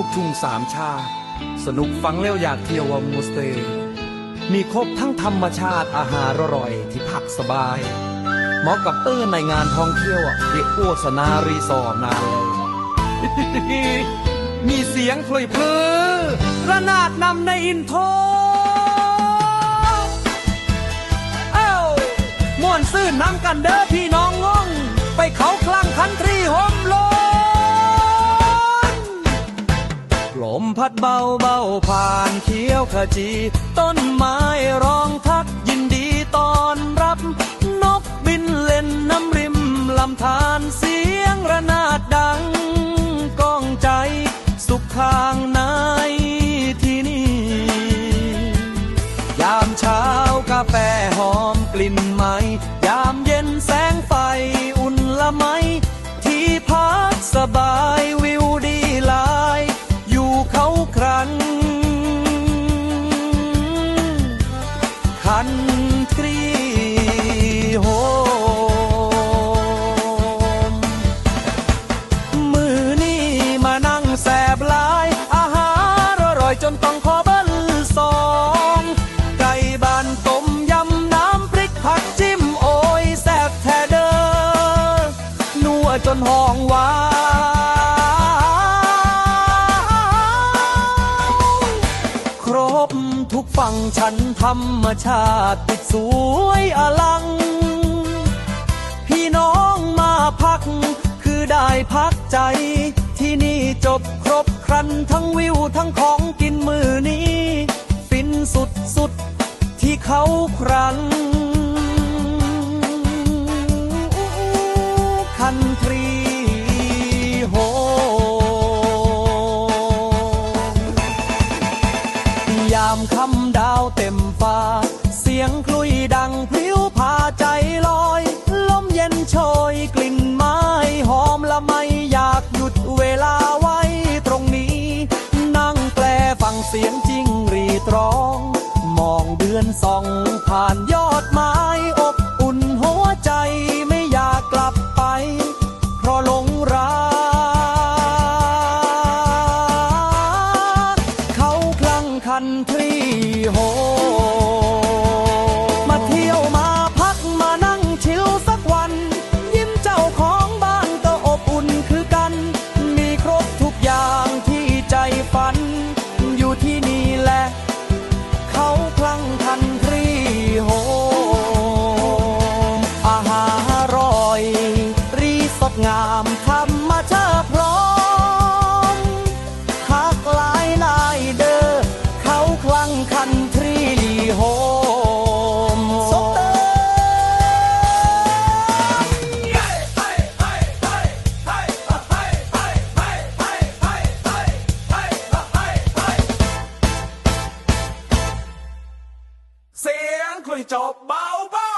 ลูกทุ่งสามชา สนุกฟังแล้วอยากเที่ยววามูสเตย์มีครบทั้งธรรมชาติอาหารอร่อยที่พักสบาย เหมาะกับเต้ในงานท่องเที่ยวอะเรียกโฆษณารีสอร์ทนานเลยมีเสียงเพลยเพลอระนาดนำในอินโทรเอ้าม่วนซื่นน้ำกันเด้อพี่น้องงง ไปเขาคลั่งคันทรีโฮมโล พัดเบาเบาผ่านเขียวขจี ต้นไม้ร้องทักยินดีตอนรับ นกบินเล่นน้ำริมลำธารเสียงระนาดดังก้องใจ สุขทางในที่นี่ ยามเช้ากาแฟหอมกลิ่น คันทรีโฮมมือนี่มานั่งแสบลาย อาหารอร่อยจนต้องขอเบิ้ลสอง ไก่บานต้มยำน้ำพริกผักจิ้มโอ้ยแซบแท้เด้อนัวจนห้องวา ฟังก์ชันธรรมชาติติดสวยอลัง พี่น้องมาพัก คือได้พักใจ ที่นี่จบครบครันทั้งวิวทั้งของกินมือนี้ ฟินสุดสุดที่เขาครันคันท องเดือนส่องผ่านยอดไม้อบอุ่นหัวใจไม่อยากกลับไป เพราะหลงรักเขาคลั่งคันทรีโห งามธรรมชาติพร้อมคักหลายลายเดอ้อเขาคลั่งคันทรีลีโฮมเสียงคุยจบเบาเบา